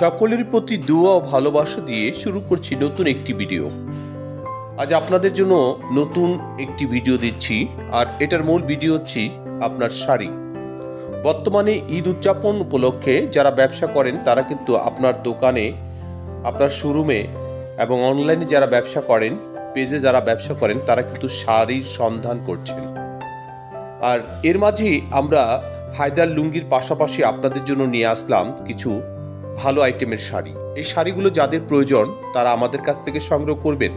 সকলের প্রতি দোয়া ও ভালোবাসা দিয়ে শুরু করছি নতুন একটি ভিডিও। আজ আপনাদের জন্য নতুন একটি ভিডিও দিচ্ছি, আর এটার মূল ভিডিও হচ্ছে আপনার শাড়ি। বর্তমানে ঈদ উদযাপন উপলক্ষে যারা ব্যবসা করেন, তারা কিন্তু আপনার দোকানে, আপনার শোরুমে এবং অনলাইনে যারা ব্যবসা করেন, পেজে যারা ব্যবসা করেন, তারা কিন্তু শাড়ির সন্ধান করছেন। আর এর মাঝেই আমরা হায়দার লুঙ্গির পাশাপাশি আপনাদের জন্য নিয়ে আসলাম কিছু ভালো আইটেমের শাড়ি। এই শাড়িগুলো যাদের প্রয়োজন, তারা আমাদের কাছ থেকে সংগ্রহ করবেন।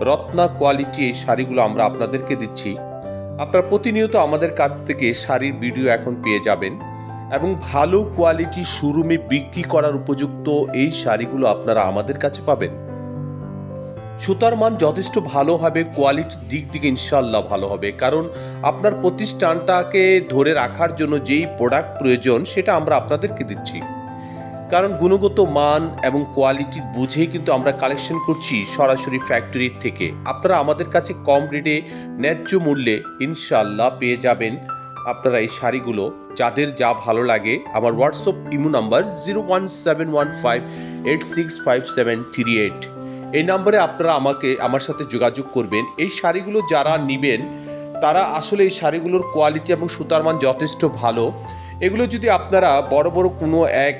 রত্না কোয়ালিটি এই শাড়িগুলো আমরা আপনাদেরকে দিচ্ছি। আপনারা প্রতিনিয়ত আমাদের কাছ থেকে শাড়ির ভিডিও এখন পেয়ে যাবেন এবং ভালো কোয়ালিটি শোরুমে বিক্রি করার উপযুক্ত এই শাড়িগুলো আপনারা আমাদের কাছে পাবেন। সুতার মান যথেষ্ট ভালো হবে, কোয়ালিটির দিক থেকে ইনশাল্লাহ ভালো হবে। কারণ আপনার প্রতিষ্ঠানটাকে ধরে রাখার জন্য যেই প্রোডাক্ট প্রয়োজন, সেটা আমরা আপনাদেরকে দিচ্ছি। কারণ গুণগত মান এবং কোয়ালিটি বুঝেই কিন্তু আমরা কালেকশন করছি সরাসরি ফ্যাক্টরির থেকে। আপনারা আমাদের কাছে কম রেটে ন্যায্য মূল্যে ইনশাল্লাহ পেয়ে যাবেন আপনারা এই শাড়িগুলো। যাদের যা ভালো লাগে, আমার WhatsApp imo number zero one seven one five eight six five seven three eight এই নম্বরে আপনারা আমাকে, আমার সাথে যোগাযোগ করবেন। এই শাড়িগুলো যারা নেবেন, তারা আসলে এই শাড়িগুলোর কোয়ালিটি এবং সুতার মান যথেষ্ট ভালো। এগুলো যদি আপনারা বড় বড় কোনো এক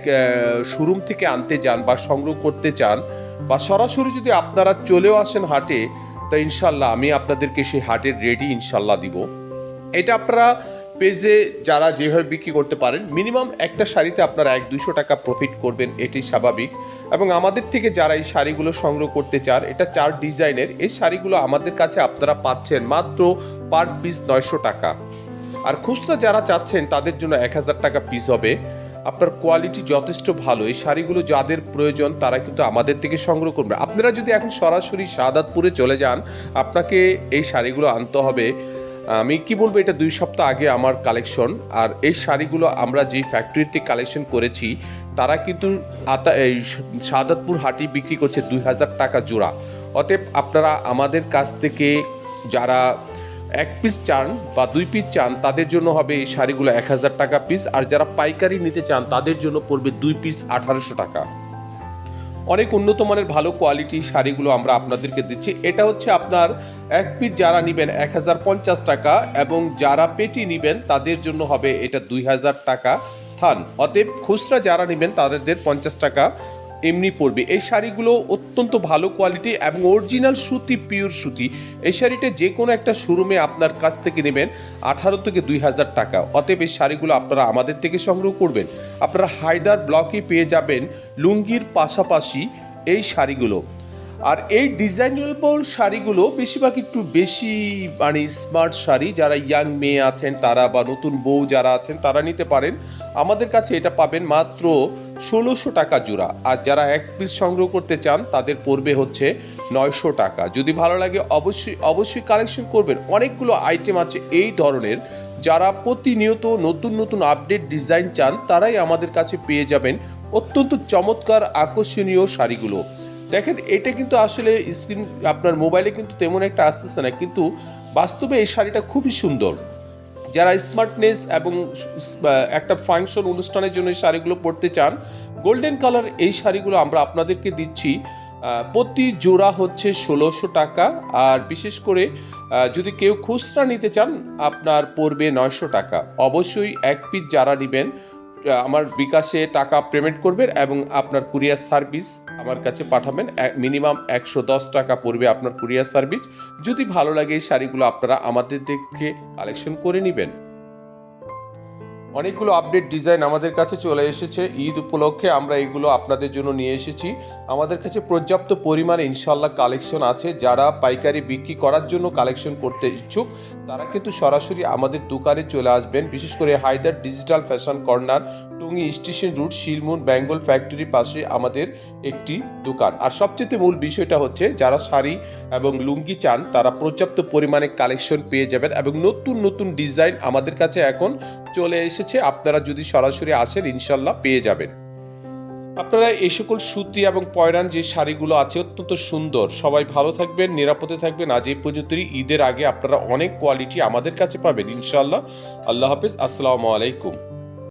শোরুম থেকে আনতে যান বা সংগ্রহ করতে চান বা সরাসরি যদি আপনারা চলেও আসেন হাটে, তা ইনশাল্লাহ আমি আপনাদেরকে সেই হাটের রেডি ইনশাল্লাহ দিব। এটা আপনারা পেজে যারা যেভাবে বিক্রি করতে পারেন, মিনিমাম একটা শাড়িতে আপনারা এক দুশো টাকা প্রফিট করবেন এটি স্বাভাবিক। এবং আমাদের থেকে যারা এই শাড়িগুলো সংগ্রহ করতে চান, এটা চার ডিজাইনের, এই শাড়িগুলো আমাদের কাছে আপনারা পাচ্ছেন মাত্র পার পিস নয়শো টাকা। আর খুচরা যারা চাচ্ছেন তাদের জন্য এক হাজার টাকা পিস হবে। আপনার কোয়ালিটি যথেষ্ট ভালো। এই শাড়িগুলো যাদের প্রয়োজন, তারা কিন্তু আমাদের থেকে সংগ্রহ করবে। আপনারা যদি এখন সরাসরি সাদাতপুরে চলে যান, আপনাকে এই শাড়িগুলো আনতে হবে। আমি কি বলব, এটা দুই সপ্তাহ আগে আমার কালেকশন আর এই শাড়িগুলো আমরা যে ফ্যাক্টরিতে কালেকশন করেছি, তারা কিন্তু আতা এই সাদাতপুর হাটি বিক্রি করছে দুই হাজার টাকা জোড়া। অতএব আপনারা আমাদের কাছ থেকে যারা এক পিস চান বা দুই পিস চান, তাদের জন্য হবে এই শাড়িগুলো এক হাজার টাকা পিস আর যারা পাইকারি নিতে চান, তাদের জন্য পড়বে দুই পিস আঠারোশো টাকা। অনেক উন্নত মানের ভালো কোয়ালিটি শাড়িগুলো আমরা আপনাদেরকে দিচ্ছি। এটা হচ্ছে আপনার এক পিস যারা নেবেন এক হাজার পঞ্চাশ টাকা এবং যারা পেটি নেবেন, তাদের জন্য হবে এটা দুই হাজার টাকা থান। অতএব খুচরা যারা নেবেন, তাদের পঞ্চাশ টাকা। এমনি পরবে। এই শাড়িগুলো অত্যন্ত ভালো কোয়ালিটি এবং অরিজিনাল সুতি পিওর সুতি। এই শাড়িটা যে কোনো একটা শোরুমে আপনার কাছ থেকে নেবেন আঠারো থেকে দুই হাজার টাকা। অতএব এই শাড়িগুলো আপনারা আমাদের থেকে সংগ্রহ করবেন। আপনারা হায়দার ব্লকে পেয়ে যাবেন লুঙ্গির পাশাপাশি এই শাড়িগুলো। আর এই ডিজাইনেবল শাড়িগুলো বেশিরভাগ একটু বেশি মানে স্মার্ট শাড়ি। যারা ইয়াং মেয়ে আছেন, তারা বা নতুন বউ যারা আছেন, তারা নিতে পারেন। আমাদের কাছে এটা পাবেন মাত্র ষোলোশো টাকা জোড়া। আর যারা এক পিস সংগ্রহ করতে চান, তাদের পড়বে হচ্ছে নয়শো টাকা। যদি ভালো লাগে, অবশ্যই অবশ্যই কালেকশন করবেন। অনেকগুলো আইটেম আছে এই ধরনের। যারা প্রতিনিয়ত নতুন নতুন আপডেট ডিজাইন চান, তারাই আমাদের কাছে পেয়ে যাবেন অত্যন্ত চমৎকার আকর্ষণীয় শাড়িগুলো। দেখেন, এটা কিন্তু আসলে স্ক্রিন আপনার মোবাইলে কিন্তু তেমন একটা আসতেছে না, কিন্তু বাস্তবে এই শাড়িটা খুবই সুন্দর। যারা স্মার্টনেস এবং একটা ফাংশন অনুষ্ঠানের জন্য এই শাড়িগুলো পরতে চান গোল্ডেন কালার এই শাড়িগুলো আমরা আপনাদেরকে দিচ্ছি প্রতি জোড়া হচ্ছে ষোলোশো টাকা আর বিশেষ করে যদি কেউ খুচরা নিতে চান, আপনার পড়বে নয়শো টাকা। অবশ্যই এক পিস যারা নেবেন আমার বিকাশে টাকা পেমেন্ট করবেন এবং আপনার কুরিয়ার সার্ভিস আমার কাছে পাঠাবেন। মিনিমাম একশো দশ টাকা পড়বে আপনার কুরিয়ার সার্ভিস যদি ভালো লাগে এই শাড়িগুলো আপনারা আমাদের থেকে কালেকশন করে নেবেন। অনেকগুলো আপডেট ডিজাইন আমাদের কাছে চলে এসেছে। ঈদ উপলক্ষে আমরা এগুলো আপনাদের জন্য নিয়ে এসেছি। আমাদের কাছে পর্যাপ্ত পরিমাণে ইনশাল্লাহ কালেকশন আছে। যারা পাইকারি বিক্রি করার জন্য কালেকশন করতে ইচ্ছুক, তারা কিন্তু সরাসরি আমাদের দোকানে চলে আসবেন। বিশেষ করে Haider digital fashion corner Tongi station route Shilmun, Bengal ফ্যাক্টরির পাশে আমাদের একটি দোকান। আর সবচেয়ে মূল বিষয়টা হচ্ছে, যারা শাড়ি এবং লুঙ্গি চান, তারা পর্যাপ্ত পরিমাণে কালেকশন পেয়ে যাবেন এবং নতুন নতুন ডিজাইন আমাদের কাছে এখন চলে এসেছে। আপনারা যদি সরাসরি আসেন, ইনশাল্লাহ পেয়ে যাবেন। আপনারা এই সকল সুতি এবং পয়রান যে শাড়িগুলো আছে, অত্যন্ত সুন্দর। সবাই ভালো থাকবেন, নিরাপদে থাকবেন। আজ এই পর্যন্তই। ঈদের আগে আপনারা অনেক কোয়ালিটি আমাদের কাছে পাবেন, ইনশাল্লাহ। আল্লাহ হাফিজ। আসসালামু আলাইকুম।